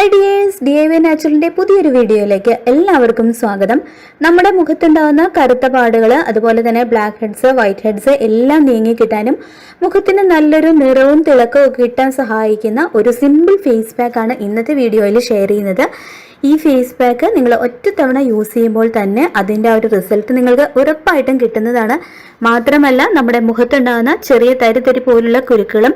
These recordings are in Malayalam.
Hi dears D I V നാച്ചുറലിന്റെ പുതിയൊരു വീഡിയോയിലേക്ക് എല്ലാവർക്കും സ്വാഗതം. നമ്മുടെ മുഖത്തുണ്ടാകുന്ന കറുത്ത പാടുകൾ അതുപോലെ തന്നെ ബ്ലാക്ക് ഹെഡ്സ് വൈറ്റ് ഹെഡ്സ് എല്ലാം നീങ്ങി കിട്ടാനും മുഖത്തിന് നല്ലൊരു നിറവും തിളക്കവും കിട്ടാൻ സഹായിക്കുന്ന ഒരു സിമ്പിൾ ഫേസ് പാക്കാണ് ഇന്നത്തെ വീഡിയോയിൽ ഷെയർ ചെയ്യുന്നത്. ഈ ഫേസ് പാക്ക് നിങ്ങൾ ഒറ്റത്തവണ യൂസ് ചെയ്യുമ്പോൾ തന്നെ അതിന്റെ ആ ഒരു റിസൾട്ട് നിങ്ങൾക്ക് ഉറപ്പായിട്ടും കിട്ടുന്നതാണ്. മാത്രമല്ല നമ്മുടെ മുഖത്തുണ്ടാകുന്ന ചെറിയ തരിതരി പോലുള്ള കുരുക്കളും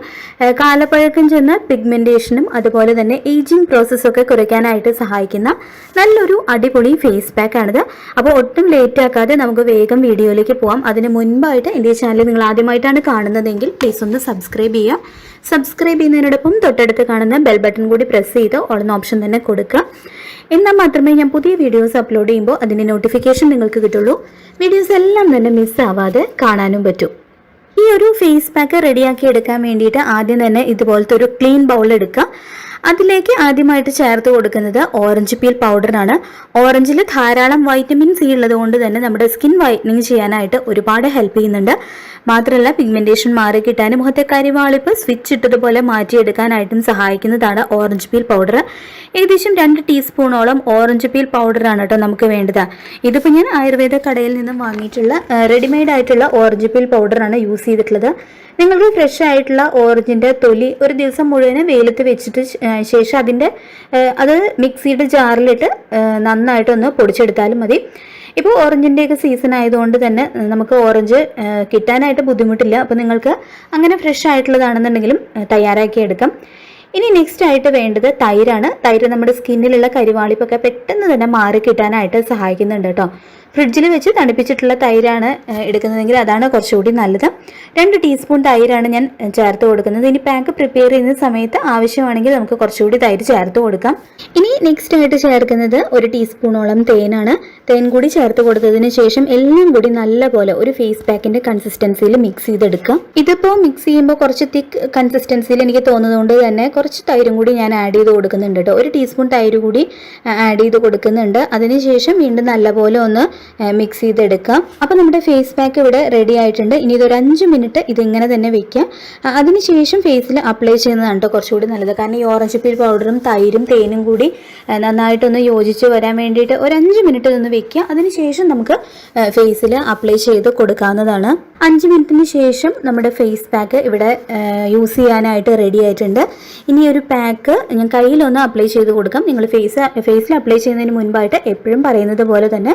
കാലപ്പഴക്കം ചെന്ന് പിഗ്മെന്റേഷനും അതുപോലെ തന്നെ ഏജിങ് പ്രോസസ്സൊക്കെ കുറയ്ക്കാനായിട്ട് സഹായിക്കുന്ന നല്ലൊരു അടിപൊളി ഫേസ് പാക്ക് ആണിത്. അപ്പോൾ ഒട്ടും ലേറ്റ് ആക്കാതെ നമുക്ക് വേഗം വീഡിയോയിലേക്ക് പോകാം അതിന് മുൻപായിട്ട് എന്റെ ചാനൽ നിങ്ങൾ ആദ്യമായിട്ടാണ് കാണുന്നതെങ്കിൽ പ്ലീസ് ഒന്ന് സബ്സ്ക്രൈബ് ചെയ്യുക. സബ്സ്ക്രൈബ് ചെയ്യുന്നതിനോടൊപ്പം തൊട്ടടുത്ത് കാണുന്ന ബെൽ ബട്ടൺ കൂടി പ്രസ് ചെയ്ത് ഓളുന്ന ഓപ്ഷൻ തന്നെ കൊടുക്കുക. എന്നാൽ മാത്രമേ ഞാൻ പുതിയ വീഡിയോസ് അപ്ലോഡ് ചെയ്യുമ്പോൾ അതിന്റെ നോട്ടിഫിക്കേഷൻ നിങ്ങൾക്ക് കിട്ടുള്ളൂ. വീഡിയോസ് എല്ലാം തന്നെ മിസ്സാവാതെ കാണാനും പറ്റും. ഈ ഒരു ഫേസ് പാക്ക് റെഡിയാക്കി എടുക്കാൻ വേണ്ടിയിട്ട് ആദ്യം തന്നെ ഇതുപോലത്തെ ഒരു ക്ലീൻ ബൗൾ എടുക്കുക. അതിലേക്ക് ആദ്യമായിട്ട് ചേർത്ത് കൊടുക്കുന്നത് ഓറഞ്ച് പീൽ പൗഡറാണ് ഓറഞ്ചിൽ ധാരാളം വൈറ്റമിൻ സി ഉള്ളത് കൊണ്ട് തന്നെ നമ്മുടെ സ്കിൻ വൈറ്റനിങ് ചെയ്യാനായിട്ട് ഒരുപാട് ഹെൽപ്പ് ചെയ്യുന്നുണ്ട്. മാത്രമല്ല പിഗ്മെന്റേഷൻ മാറി കിട്ടാനും മുഖത്തെ കരിവാളിപ്പ് സ്വിച്ച് ഇട്ടതുപോലെ മാറ്റിയെടുക്കാനായിട്ടും സഹായിക്കുന്നതാണ് ഓറഞ്ച് പീൽ പൗഡർ ഏകദേശം രണ്ട് ടീസ്പൂണോളം ഓറഞ്ച് പീൽ പൗഡറാണ് കേട്ടോ നമുക്ക് വേണ്ടത്. ഇതിപ്പോൾ ഞാൻ ആയുർവേദ കടയിൽ നിന്നും വാങ്ങിയിട്ടുള്ള റെഡിമെയ്ഡ് ആയിട്ടുള്ള ഓറഞ്ച് പീൽ പൗഡറാണ് യൂസ് ചെയ്തിട്ടുള്ളത്. നിങ്ങൾക്ക് ഫ്രഷ് ആയിട്ടുള്ള ഓറഞ്ചിന്റെ തൊലി ഒരു ദിവസം മുഴുവനും വെയിലത്ത് വെച്ചിട്ട് ശേഷം അതിന്റെ അത് മിക്സിയുടെ ജാറിലിട്ട് നന്നായിട്ടൊന്ന് പൊടിച്ചെടുത്താലും മതി. ഇപ്പോൾ ഓറഞ്ചിന്റെയൊക്കെ സീസൺ ആയതുകൊണ്ട് തന്നെ നമുക്ക് ഓറഞ്ച് കിട്ടാനായിട്ട് ബുദ്ധിമുട്ടില്ല. അപ്പോൾ നിങ്ങൾക്ക് അങ്ങനെ ഫ്രഷ് ആയിട്ടുള്ളതാണെന്നുണ്ടെങ്കിലും തയ്യാറാക്കിയെടുക്കാം ഇനി നെക്സ്റ്റ് ആയിട്ട് വേണ്ടത് തൈരാണ്. തൈര് നമ്മുടെ സ്കിന്നിലുള്ള കരിവാളിപ്പൊക്കെ പെട്ടെന്ന് തന്നെ മാറി കിട്ടാനായിട്ട് സഹായിക്കുന്നുണ്ട് കേട്ടോ. ഫ്രിഡ്ജിൽ വെച്ച് തണുപ്പിച്ചിട്ടുള്ള തൈരാണ് എടുക്കുന്നതെങ്കിൽ അതാണ് കുറച്ചുകൂടി നല്ലത്. രണ്ട് ടീസ്പൂൺ തൈരാണ് ഞാൻ ചേർത്ത് കൊടുക്കുന്നത്. ഇനി പാക്ക് പ്രിപ്പയർ ചെയ്യുന്ന സമയത്ത് ആവശ്യമാണെങ്കിൽ നമുക്ക് കുറച്ചുകൂടി തൈര് ചേർത്ത് കൊടുക്കാം. ഇനി നെക്സ്റ്റ് ആയിട്ട് ചേർക്കുന്നത് ഒരു ടീസ്പൂണോളം തേനാണ്. തേൻ കൂടി ചേർത്ത് കൊടുത്തതിന് ശേഷം എല്ലാം കൂടി നല്ലപോലെ ഒരു ഫേസ് പാക്കിന്റെ കൺസിസ്റ്റൻസിയിൽ മിക്സ് ചെയ്തെടുക്കാം. ഇതിപ്പോൾ മിക്സ് ചെയ്യുമ്പോൾ കുറച്ച് തിക്ക് കൺസിസ്റ്റൻസിയിൽ എനിക്ക് തോന്നുന്നതുകൊണ്ട് തന്നെ കുറച്ച് തൈരും കൂടി ഞാൻ ആഡ് ചെയ്ത് കൊടുക്കുന്നുണ്ട് കേട്ടോ. ഒരു ടീസ്പൂൺ തൈര് കൂടി ആഡ് ചെയ്ത് കൊടുക്കുന്നുണ്ട്. അതിനുശേഷം വീണ്ടും നല്ലപോലെ ഒന്ന് മിക്സ് ചെയ്തെടുക്കാം. അപ്പോൾ നമ്മുടെ ഫേസ് പാക്ക് ഇവിടെ റെഡി ആയിട്ടുണ്ട്. ഇനി ഇതൊരു അഞ്ച് മിനിറ്റ് ഇതിങ്ങനെ തന്നെ വെക്കുക അതിനുശേഷം ഫേസിൽ അപ്ലൈ ചെയ്യുന്നതാണ് കേട്ടോ കുറച്ചുകൂടി നല്ലത്. കാരണം ഈ ഓറഞ്ച് പീൽ പൗഡറും തൈരും തേനും കൂടി നന്നായിട്ടൊന്ന് യോജിച്ച് വരാൻ വേണ്ടിയിട്ട് ഒരു അഞ്ച് മിനിറ്റ് ഇതൊന്ന് വെക്കുക. അതിനുശേഷം നമുക്ക് ഫേസിൽ അപ്ലൈ ചെയ്ത് കൊടുക്കാവുന്നതാണ്. അഞ്ച് മിനിറ്റിന് ശേഷം നമ്മുടെ ഫേസ് പാക്ക് ഇവിടെ യൂസ് ചെയ്യാനായിട്ട് റെഡി ആയിട്ടുണ്ട്. ഇനി ഒരു പാക്ക് ഞാൻ കയ്യിലൊന്ന് അപ്ലൈ ചെയ്ത് കൊടുക്കാം. നിങ്ങൾ ഫേസ് ഫേസിൽ അപ്ലൈ ചെയ്യുന്നതിന് മുൻപായിട്ട് എപ്പോഴും പറയുന്നത് പോലെ തന്നെ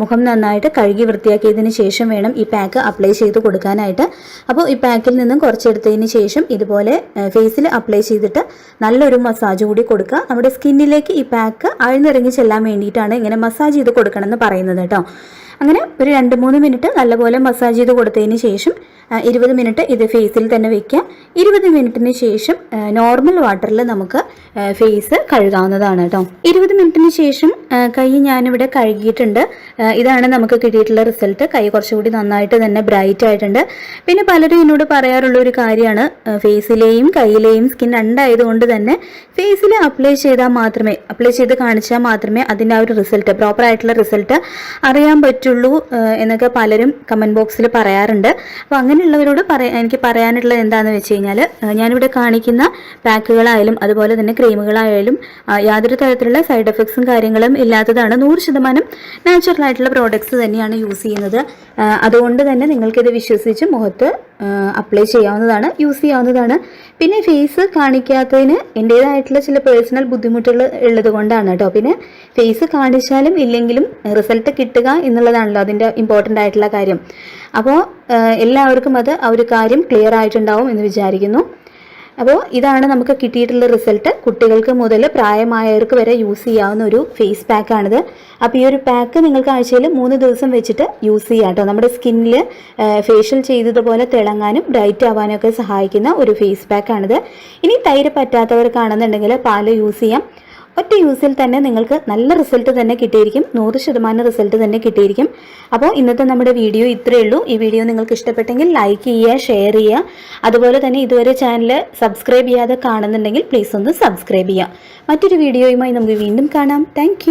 മുഖം നന്നായിട്ട് കഴുകി വൃത്തിയാക്കിയതിന് ശേഷം വേണം ഈ പാക്ക് അപ്ലൈ ചെയ്ത് കൊടുക്കാനായിട്ട്. അപ്പോൾ ഈ പാക്കിൽ നിന്നും കുറച്ചെടുത്തതിന് ശേഷം ഇതുപോലെ ഫേസിൽ അപ്ലൈ ചെയ്തിട്ട് നല്ലൊരു മസാജ് കൂടി കൊടുക്കുക. നമ്മുടെ സ്കിന്നിലേക്ക് ഈ പാക്ക് അഴിഞ്ഞിറങ്ങി ചെല്ലാൻ വേണ്ടിയിട്ടാണ് ഇങ്ങനെ മസാജ് ചെയ്ത് കൊടുക്കണമെന്ന് പറയുന്നത് കേട്ടോ. അങ്ങനെ ഒരു രണ്ട് മൂന്ന് മിനിറ്റ് നല്ലപോലെ മസാജ് ചെയ്ത് കൊടുത്തതിന് ശേഷം ഇരുപത് മിനിറ്റ് ഇത് ഫേസിൽ തന്നെ വെക്കുക. ഇരുപത് മിനിറ്റിന് ശേഷം നോർമൽ വാട്ടറിൽ നമുക്ക് ഫേസ് കഴുകാവുന്നതാണ് കേട്ടോ. ഇരുപത് മിനിറ്റിന് ശേഷം കൈ ഞാനിവിടെ കഴുകിയിട്ടുണ്ട്. ഇതാണ് നമുക്ക് കിട്ടിയിട്ടുള്ള റിസൾട്ട് കൈ കുറച്ചുകൂടി നന്നായിട്ട് തന്നെ ബ്രൈറ്റ് ആയിട്ടുണ്ട്. പിന്നെ പലരും എന്നോട് പറയാറുള്ള ഒരു കാര്യമാണ് ഫേസിലെയും കയ്യിലെയും സ്കിൻ രണ്ടായതുകൊണ്ട് തന്നെ ഫേസിൽ അപ്ലൈ ചെയ്താൽ മാത്രമേ അപ്ലൈ ചെയ്ത് കാണിച്ചാൽ മാത്രമേ അതിന്റെ ആ ഒരു റിസൾട്ട് പ്രോപ്പർ ആയിട്ടുള്ള റിസൾട്ട് അറിയാൻ പറ്റുള്ളൂ എന്നൊക്കെ പലരും കമന്റ് ബോക്സിൽ പറയാറുണ്ട്. അപ്പോൾ അങ്ങനെയുള്ളവരോട് പറയാ എനിക്ക് പറയാനുള്ളത് എന്താണെന്ന് വെച്ച് കഴിഞ്ഞാൽ ഞാനിവിടെ കാണിക്കുന്ന പാക്കുകളായാലും അതുപോലെ തന്നെ ക്രീമുകളായാലും യാതൊരു തരത്തിലുള്ള സൈഡ് എഫക്ട്സും കാര്യങ്ങളും ഇല്ലാത്തതാണ്. നൂറ് ശതമാനം നാച്ചുറൽ ആയിട്ടുള്ള പ്രോഡക്റ്റ്സ് തന്നെയാണ് യൂസ് ചെയ്യുന്നത്. അതുകൊണ്ട് തന്നെ നിങ്ങൾക്കിത് വിശ്വസിച്ച് മുഖത്ത് അപ്ലൈ ചെയ്യാവുന്നതാണ് യൂസ് ചെയ്യാവുന്നതാണ്. പിന്നെ ഫേസ് കാണിക്കാത്തതിന് എന്റേതായിട്ടുള്ള ചില പേഴ്സണൽ ബുദ്ധിമുട്ടുകൾ ഉള്ളത് കൊണ്ടാണ് കേട്ടോ. പിന്നെ ഫേസ് കാണിച്ചാലും ഇല്ലെങ്കിലും റിസൾട്ട് കിട്ടുക എന്നുള്ളതാണല്ലോ അതിന്റെ ഇമ്പോർട്ടന്റ് ആയിട്ടുള്ള കാര്യം. അപ്പോൾ എല്ലാവർക്കും അത് ആ ഒരു കാര്യം ക്ലിയർ ആയിട്ടുണ്ടാവും എന്ന് വിചാരിക്കുന്നു. അപ്പോൾ ഇതാണ് നമുക്ക് കിട്ടിയിട്ടുള്ള റിസൾട്ട് കുട്ടികൾക്ക് മുതൽ പ്രായമായവർക്ക് വരെ യൂസ് ചെയ്യാവുന്ന ഒരു ഫേസ് പാക്കാണിത് അപ്പോൾ ഈ ഒരു പാക്ക് നിങ്ങൾക്ക് ആഴ്ചയിൽ മൂന്ന് ദിവസം വെച്ചിട്ട് യൂസ് ചെയ്യാം കേട്ടോ. നമ്മുടെ സ്കിന്നിൽ ഫേഷ്യൽ ചെയ്തതുപോലെ തിളങ്ങാനും ബ്രൈറ്റ് ആവാനും ഒക്കെ സഹായിക്കുന്ന ഒരു ഫേസ് പാക്കാണിത് ഇനി തൈര് പറ്റാത്തവർക്കാണെന്നുണ്ടെങ്കിൽ പാൽ യൂസ് ചെയ്യാം. ഒറ്റ യൂസിൽ തന്നെ നിങ്ങൾക്ക് നല്ല റിസൾട്ട് തന്നെ കിട്ടിയിരിക്കും. നൂറ് ശതമാനം റിസൾട്ട് തന്നെ കിട്ടിയിരിക്കും. അപ്പോൾ ഇന്നത്തെ നമ്മുടെ വീഡിയോ ഇത്രയേ ഉള്ളൂ. ഈ വീഡിയോ നിങ്ങൾക്ക് ഇഷ്ടപ്പെട്ടെങ്കിൽ ലൈക്ക് ചെയ്യുക ഷെയർ ചെയ്യുക. അതുപോലെ തന്നെ ഇതുവരെ ചാനൽ സബ്സ്ക്രൈബ് ചെയ്യാതെ കാണുന്നുണ്ടെങ്കിൽ പ്ലീസ് ഒന്ന് സബ്സ്ക്രൈബ് ചെയ്യുക. മറ്റൊരു വീഡിയോയുമായി നമുക്ക് വീണ്ടും കാണാം. താങ്ക്